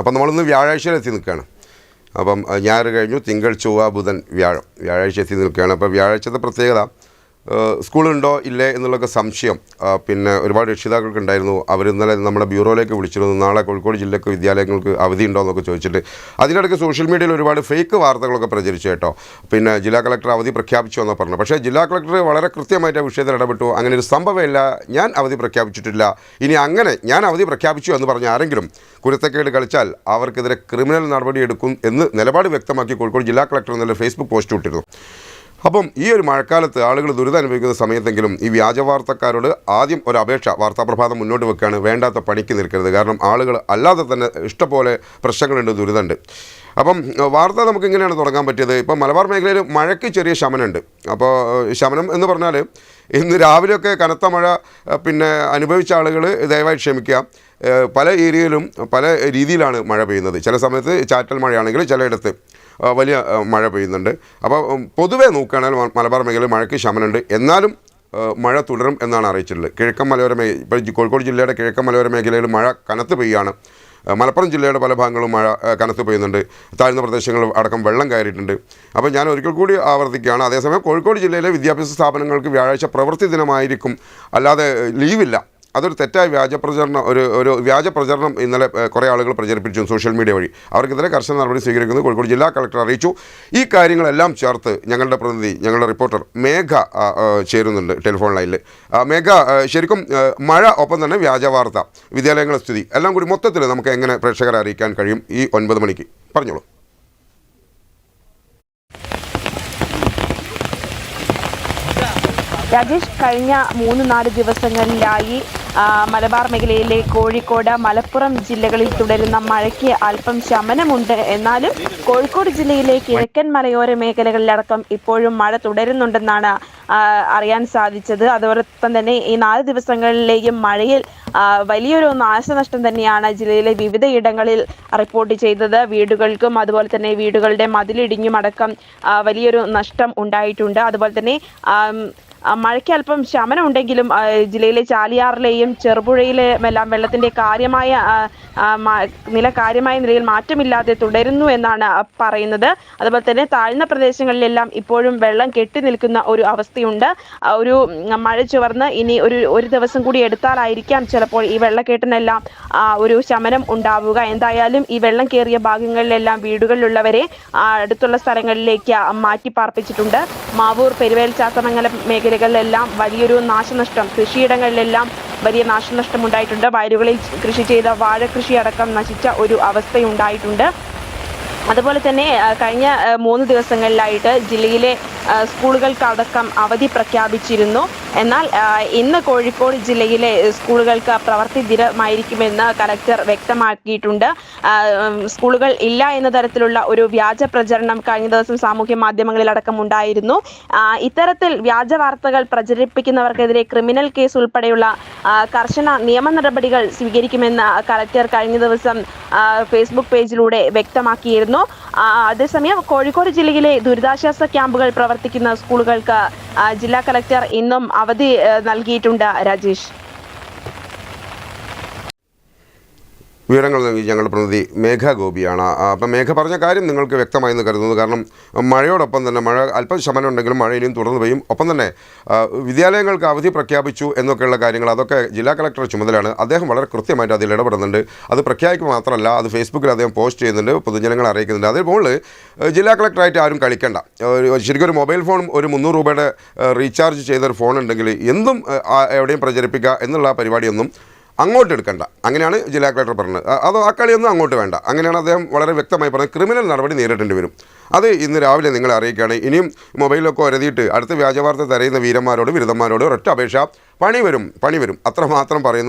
അപ്പം നമ്മളിന്ന് വ്യാഴാഴ്ചയിലെത്തി നിൽക്കുകയാണ്. അപ്പം ഞായർ കഴിഞ്ഞു തിങ്കൾ ചൊവ്വ ബുധൻ വ്യാഴം വ്യാഴാഴ്ച എത്തി നിൽക്കുകയാണ്. അപ്പോൾ വ്യാഴാഴ്ചത്തെ പ്രത്യേകത സ്കൂളുണ്ടോ ഇല്ലേ എന്നുള്ളൊക്കെ സംശയം. പിന്നെ ഒരുപാട് രക്ഷിതാക്കൾക്ക് ഉണ്ടായിരുന്നു അവർ ഇന്നലെ നമ്മുടെ ബ്യൂറോയിലേക്ക് വിളിച്ചിരുന്നു. നാളെ കോഴിക്കോട് ജില്ലക്ക് വിദ്യാലയങ്ങൾക്ക് അവധി ഉണ്ടോ എന്നൊക്കെ ചോദിച്ചിട്ട് അതിനിടയ്ക്ക് സോഷ്യൽ മീഡിയയിൽ ഒരുപാട് ഫേക്ക് വാർത്തകളൊക്കെ പ്രചരിച്ചു കേട്ടോ. പിന്നെ ജില്ലാ കളക്ടർ അവധി പ്രഖ്യാപിച്ചു എന്ന് പറഞ്ഞു. പക്ഷേ ജില്ലാ കളക്ടർ വളരെ കൃത്യമായിട്ട് ആ വിഷയത്തിൽ ഇടപെട്ടു. അങ്ങനെ ഒരു സംഭവമില്ല. ഞാൻ അവധി പ്രഖ്യാപിച്ചിട്ടില്ല. ഇനി അങ്ങനെ ഞാൻ അവധി പ്രഖ്യാപിച്ചു എന്ന് പറഞ്ഞ ആരെങ്കിലും കുരുത്തക്കേട് കളിച്ചാൽ അവർക്കെതിരെ ക്രിമിനൽ നടപടി എടുക്കും എന്ന് നിലപാട് വ്യക്തമാക്കി കോഴിക്കോട് ജില്ലാ കളക്ടർ എന്നുള്ള ഫേസ്ബുക്ക് പോസ്റ്റ് ഇട്ടിരുന്നു. അപ്പം ഈ ഒരു മഴക്കാലത്ത് ആളുകൾ ദുരിതം അനുഭവിക്കുന്ന സമയത്തെങ്കിലും ഈ വ്യാജ വാർത്തക്കാരോട് ആദ്യം ഒരു അപേക്ഷ വാർത്താപ്രഭാതം മുന്നോട്ട് വെക്കുകയാണ് വേണ്ടാത്ത പണിക്ക് നിൽക്കരുത്. കാരണം ആളുകൾ അല്ലാതെ തന്നെ ഇഷ്ടപോലെ പ്രശ്നങ്ങളുണ്ട് ദുരിതമുണ്ട്. അപ്പം വാർത്ത നമുക്ക് എങ്ങനെയാണ് തുടങ്ങാൻ പറ്റിയത്? ഇപ്പം മലബാർ മേഖലയിൽ മഴയ്ക്ക് ചെറിയ ശമനമുണ്ട്. അപ്പോൾ ശമനം എന്ന് പറഞ്ഞാൽ ഇന്ന് രാവിലെയൊക്കെ കനത്ത മഴ പിന്നെ അനുഭവിച്ച ആളുകൾ ദയവായി ക്ഷമിക്കുക. പല ഏരിയയിലും പല രീതിയിലാണ് മഴ പെയ്യുന്നത്. ചില സമയത്ത് ചാറ്റൽ മഴയാണെങ്കിൽ ചിലയിടത്ത് വലിയ മഴ പെയ്യുന്നുണ്ട്. അപ്പോൾ പൊതുവേ നോക്കുകയാണെങ്കിൽ മലബാർ മേഖലയിൽ മഴയ്ക്ക് ശമനമുണ്ട്. എന്നാലും മഴ തുടരും എന്നാണ് അറിയിച്ചിട്ടുള്ളത്. കിഴക്കൻ മലയോര മേ ഇപ്പോൾ കോഴിക്കോട് ജില്ലയുടെ കിഴക്കൻ മലയോര മേഖലയിൽ മഴ കനത്ത് പെയ്യാണ്. മലപ്പുറം ജില്ലയുടെ പല ഭാഗങ്ങളും മഴ കനത്ത് പെയ്യുന്നുണ്ട്. താഴ്ന്ന പ്രദേശങ്ങൾ അടക്കം വെള്ളം കയറിയിട്ടുണ്ട്. അപ്പോൾ ഞാൻ ഒരിക്കൽ കൂടി ആവർത്തിക്കുകയാണ്. അതേസമയം കോഴിക്കോട് ജില്ലയിലെ വിദ്യാഭ്യാസ സ്ഥാപനങ്ങൾക്ക് വ്യാഴാഴ്ച പ്രവൃത്തി ദിനമായിരിക്കും. അല്ലാതെ ലീവില്ല. അതൊരു തെറ്റായ വ്യാജ പ്രചരണം ഒരു ഒരു വ്യാജ പ്രചരണം ഇന്നലെ കുറേ ആളുകൾ പ്രചരിപ്പിച്ചു സോഷ്യൽ മീഡിയ വഴി. അവർക്കെതിരെ കർശന നടപടി സ്വീകരിക്കുന്നത് കോഴിക്കോട് ജില്ലാ കളക്ടർ അറിയിച്ചു. ഈ കാര്യങ്ങളെല്ലാം ചേർത്ത് ഞങ്ങളുടെ പ്രതിനിധി ഞങ്ങളുടെ റിപ്പോർട്ടർ മേഘ ചേരുന്നുണ്ട് ടെലിഫോൺ ലൈനിൽ മേഘ ശരിക്കും മഴ ഒപ്പം തന്നെ വ്യാജ വാർത്ത വിദ്യാലയങ്ങളുടെ സ്ഥിതി എല്ലാം കൂടി മൊത്തത്തിൽ നമുക്ക് എങ്ങനെ പ്രേക്ഷകരെ അറിയിക്കാൻ കഴിയും ഈ ഒൻപത് മണിക്ക്? പറഞ്ഞോളൂ. രാജേഷ് കഴിഞ്ഞ മൂന്ന് നാല് ദിവസങ്ങളിലായി മലബാർ മേഖലയിലെ കോഴിക്കോട് മലപ്പുറം ജില്ലകളിൽ തുടരുന്ന മഴയ്ക്ക് അല്പം ശമനമുണ്ട്. എന്നാലും കോഴിക്കോട് ജില്ലയിലെ കിഴക്കൻ മലയോര മേഖലകളിലടക്കം ഇപ്പോഴും മഴ തുടരുന്നുണ്ടെന്നാണ് അറിയാൻ സാധിച്ചത്. അതോടൊപ്പം തന്നെ ഈ നാല് ദിവസങ്ങളിലെയും മഴയിൽ വലിയൊരു നാശനഷ്ടം തന്നെയാണ് ജില്ലയിലെ വിവിധ ഇടങ്ങളിൽ റിപ്പോർട്ട് ചെയ്തത്. വീടുകൾക്കും അതുപോലെ തന്നെ വീടുകളുടെ മതിലിടിഞ്ഞുമടക്കം വലിയൊരു നഷ്ടം ഉണ്ടായിട്ടുണ്ട്. അതുപോലെ തന്നെ മഴയ്ക്ക് അല്പം ശമനമുണ്ടെങ്കിലും ജില്ലയിലെ ചാലിയാറിലെയും ചെറുപുഴയിലെയും എല്ലാം വെള്ളത്തിന്റെ കാര്യമായ നില കാര്യമായ നിലയിൽ മാറ്റമില്ലാതെ തുടരുന്നു എന്നാണ് പറയുന്നത്. അതുപോലെ തന്നെ താഴ്ന്ന പ്രദേശങ്ങളിലെല്ലാം ഇപ്പോഴും വെള്ളം കെട്ടി നിൽക്കുന്ന ഒരു അവസ്ഥയുണ്ട്. ഒരു മഴ ചുവർന്ന് ഇനി ഒരു ഒരു ദിവസം കൂടി എടുത്താലായിരിക്കാം ചിലപ്പോൾ ഈ വെള്ളക്കെട്ടിനെല്ലാം ഒരു ശമനം ഉണ്ടാവുക. എന്തായാലും ഈ വെള്ളം കയറിയ ഭാഗങ്ങളിലെല്ലാം വീടുകളിലുള്ളവരെ അടുത്തുള്ള സ്ഥലങ്ങളിലേക്ക് മാറ്റി പാർപ്പിച്ചിട്ടുണ്ട് മാവൂർ പെരുവേൽ ചാത്തമംഗലം മേഖലകളിലെല്ലാം വലിയൊരു നാശനഷ്ടം കൃഷിയിടങ്ങളിലെല്ലാം വലിയ നാശനഷ്ടം ഉണ്ടായിട്ടുണ്ട് വയലുകളിൽ കൃഷി ചെയ്ത വാഴ കൃഷി അടക്കം നശിച്ച ഒരു അവസ്ഥയുണ്ടായിട്ടുണ്ട്. അതുപോലെ തന്നെ കഴിഞ്ഞ മൂന്ന് ദിവസങ്ങളിലായിട്ട് ജില്ലയിലെ സ്കൂളുകൾക്കടക്കം അവധി പ്രഖ്യാപിച്ചിരുന്നു. എന്നാൽ ഇന്ന് കോഴിക്കോട് ജില്ലയിലെ സ്കൂളുകൾക്ക് പ്രവൃത്തി ദിനമായിരിക്കുമെന്ന് കലക്ടർ വ്യക്തമാക്കിയിട്ടുണ്ട്. സ്കൂളുകൾ ഇല്ല എന്ന തരത്തിലുള്ള ഒരു വ്യാജ പ്രചരണം കഴിഞ്ഞ ദിവസം സാമൂഹ്യ മാധ്യമങ്ങളിലടക്കം ഉണ്ടായിരുന്നു. ഇത്തരത്തിൽ വ്യാജ വാർത്തകൾ പ്രചരിപ്പിക്കുന്നവർക്കെതിരെ ക്രിമിനൽ കേസ് ഉൾപ്പെടെയുള്ള കർശന നിയമ നടപടികൾ സ്വീകരിക്കുമെന്ന് കലക്ടർ കഴിഞ്ഞ ദിവസം ഫേസ്ബുക്ക് പേജിലൂടെ വ്യക്തമാക്കിയിരുന്നു. അതേസമയം കോഴിക്കോട് ജില്ലയിലെ ദുരിതാശ്വാസ ക്യാമ്പുകൾ പ്രവർത്തിക്കുന്ന സ്കൂളുകൾക്ക് ജില്ലാ കളക്ടർ ഇന്നും അവധി നൽകിയിട്ടുണ്ട് രാജേഷ്. വിവരങ്ങൾ നൽകി ഞങ്ങളുടെ പ്രതിനിധി മേഘ ഗോപിയാണ്. അപ്പം മേഘ പറഞ്ഞ കാര്യം നിങ്ങൾക്ക് വ്യക്തമായെന്ന് കരുതുന്നത് കാരണം മഴയോടൊപ്പം തന്നെ മഴ അല്പം ശമനം ഉണ്ടെങ്കിലും മഴ ഇനിയും തുടർന്ന് പെയ്യും. ഒപ്പം തന്നെ വിദ്യാലയങ്ങൾക്ക് അവധി പ്രഖ്യാപിച്ചു എന്നൊക്കെയുള്ള കാര്യങ്ങൾ അതൊക്കെ ജില്ലാ കളക്ടർ ചുമതലയാണ്. അദ്ദേഹം വളരെ കൃത്യമായിട്ട് അതിൽ ഇടപെടുന്നുണ്ട്. അത് പ്രഖ്യാപിക്കുക മാത്രമല്ല അത് ഫേസ്ബുക്കിൽ അദ്ദേഹം പോസ്റ്റ് ചെയ്യുന്നുണ്ട് പൊതുജനങ്ങളെ അറിയിക്കുന്നുണ്ട്. അതേപോലെ ജില്ലാ കളക്ടറായിട്ട് ആരും കളിക്കേണ്ട. ശരിക്കും ഒരു മൊബൈൽ ഫോൺ ഒരു മുന്നൂറ് രൂപയുടെ റീചാർജ് ചെയ്തൊരു ഫോൺ ഉണ്ടെങ്കിൽ എന്തും എവിടെയും പ്രചരിപ്പിക്കുക എന്നുള്ള പരിപാടിയൊന്നും അങ്ങോട്ട് എടുക്കണ്ട. അങ്ങനെയാണ് ജില്ലാ കളക്ടർ പറഞ്ഞത്. അത് ആ കളിയൊന്നും അങ്ങോട്ട് വേണ്ട. അങ്ങനെയാണ് അദ്ദേഹം വളരെ വ്യക്തമായി പറഞ്ഞത്. ക്രിമിനൽ നടപടി നേരിടേണ്ടി വരും. അത് ഇന്ന് രാവിലെ നിങ്ങളെ അറിയിക്കുകയാണ്. ഇനിയും മൊബൈലൊക്കെ ഒരതിയിട്ട് അടുത്ത വ്യാജവാർത്ത തരയുന്ന വീരന്മാരോട് ബിരുദന്മാരോട് ഒരൊറ്റ അപേക്ഷ. പണി വരും പണി വരും. അത്രമാത്രം പറയുന്നു.